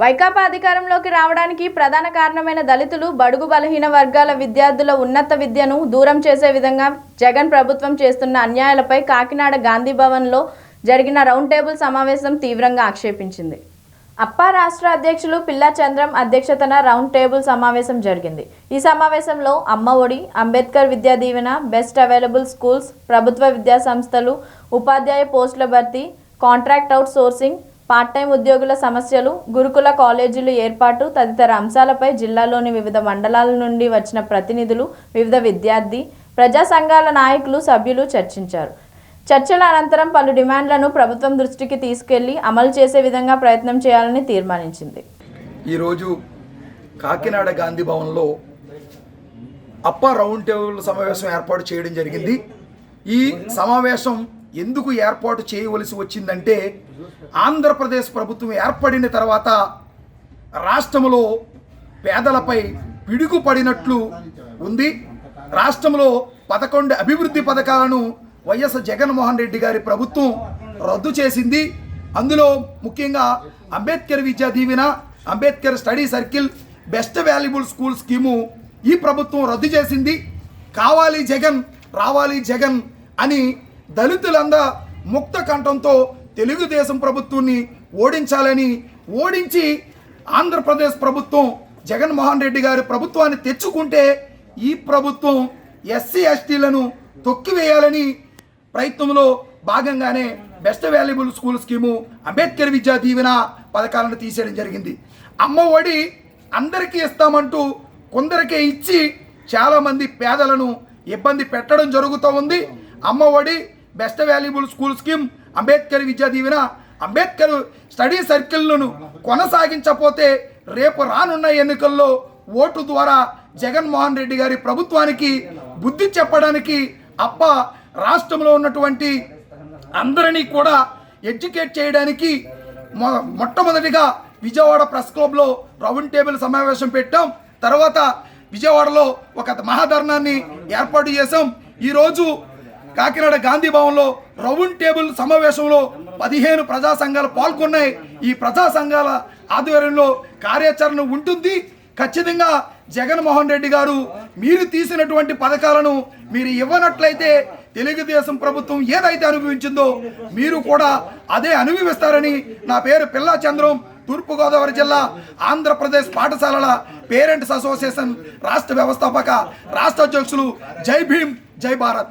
వైకాపా అధికారంలోకి రావడానికి ప్రధాన కారణమైన దళితులు బడుగు బలహీన వర్గాల విద్యార్థుల ఉన్నత విద్యను దూరం చేసే విధంగా జగన్ ప్రభుత్వం చేస్తున్న అన్యాయాలపై కాకినాడ గాంధీ భవన్లో జరిగిన రౌండ్ టేబుల్ సమావేశం తీవ్రంగా ఆక్షేపించింది. అప్పా రాష్ట్ర అధ్యక్షులు పిల్లా చంద్రం అధ్యక్షతన రౌండ్ టేబుల్ సమావేశం జరిగింది. ఈ సమావేశంలో అమ్మ ఒడి అంబేద్కర్ విద్యా దీవెన బెస్ట్ అవైలబుల్ స్కూల్స్ ప్రభుత్వ విద్యా సంస్థలు ఉపాధ్యాయ పోస్టుల భర్తీ contract outsourcing part time ఉద్యోగుల సమస్యలు గురుకుల కాలేజీలు ఏర్పాటు తదితర అంశాలపై జిల్లాలోని వివిధ మండలాల నుండి వచ్చిన ప్రతినిధులు వివిధ విద్యార్థి ప్రజా సంఘాల నాయకులు సభ్యులు చర్చించారు. చర్చల అనంతరం పలు డిమాండ్లను ప్రభుత్వం దృష్టికి తీసుకెళ్ళి అమలు చేసే విధంగా ప్రయత్నం చేయాలని తీర్మానించింది. ఈరోజు కాకినాడ గాంధీ భవన్లో అప్ప రౌండ్ టేబుల్ సమావేశం ఏర్పాటు చేయడం జరిగింది. ఈ సమావేశం ఎందుకు ఏర్పాటు చేయవలసి వచ్చిందంటే ఆంధ్రప్రదేశ్ ప్రభుత్వం ఏర్పడిన తర్వాత రాష్ట్రంలో పేదలపై పిడుగుపడినట్లు ఉంది. రాష్ట్రంలో పదకొండు అభివృద్ధి పథకాలను వైఎస్ జగన్మోహన్ రెడ్డి గారి ప్రభుత్వం రద్దు చేసింది. అందులో ముఖ్యంగా Ambedkar Vidya Deevena Ambedkar study circle best valuable school scheme ఈ ప్రభుత్వం రద్దు చేసింది. కావాలి జగన్ రావాలి జగన్ అని దళితులందా ముక్త కంఠంతో తెలుగుదేశం ప్రభుత్వాన్ని ఓడించాలని ఓడించి ఆంధ్రప్రదేశ్ ప్రభుత్వం జగన్మోహన్ రెడ్డి గారి ప్రభుత్వాన్ని తెచ్చుకుంటే ఈ ప్రభుత్వం ఎస్సీ ఎస్టీలను తొక్కివేయాలని ప్రయత్నంలో భాగంగానే best valuable school scheme Ambedkar Vidya Deevena పథకాలను తీసేయడం జరిగింది. అమ్మ ఒడి అందరికీ ఇస్తామంటూ కొందరికే ఇచ్చి చాలామంది పేదలను ఇబ్బంది పెట్టడం జరుగుతూ ఉంది. Amma Vodi best valuable school scheme Ambedkar Vidya Deevena Ambedkar study సర్కిల్లను కొనసాగించకపోతే రేపు రానున్న ఎన్నికల్లో ఓటు ద్వారా జగన్మోహన్ రెడ్డి గారి ప్రభుత్వానికి బుద్ధి చెప్పడానికి అప్ప రాష్ట్రంలో ఉన్నటువంటి అందరినీ కూడా ఎడ్యుకేట్ చేయడానికి మొ- మొట్టమొదటిగా విజయవాడ ప్రెస్ క్లబ్లో రౌండ్ టేబుల్ సమావేశం పెట్టాం. తర్వాత విజయవాడలో ఒక మహాధర్నాన్ని ఏర్పాటు చేశాం. ఈరోజు కాకినాడ గాంధీ భవన్లో రౌండ్ టేబుల్ సమావేశంలో పదిహేను ప్రజా సంఘాలు పాల్గొన్నాయి. ఈ ప్రజా సంఘాల ఆధ్వర్యంలో కార్యాచరణ ఉంటుంది. ఖచ్చితంగా జగన్మోహన్ రెడ్డి గారు మీరు తీసినటువంటి పథకాలను మీరు ఇవ్వనట్లయితే తెలుగుదేశం ప్రభుత్వం ఏదైతే అనుభవించిందో మీరు కూడా అదే అనుభవిస్తారని నా పేరు పిల్లా చంద్రం తూర్పుగోదావరి జిల్లా ఆంధ్రప్రదేశ్ పాఠశాలల పేరెంట్స్ అసోసియేషన్ రాష్ట్ర వ్యవస్థాపక రాష్ట్ర అధ్యక్షులు జై భీమ్ జై భారత్.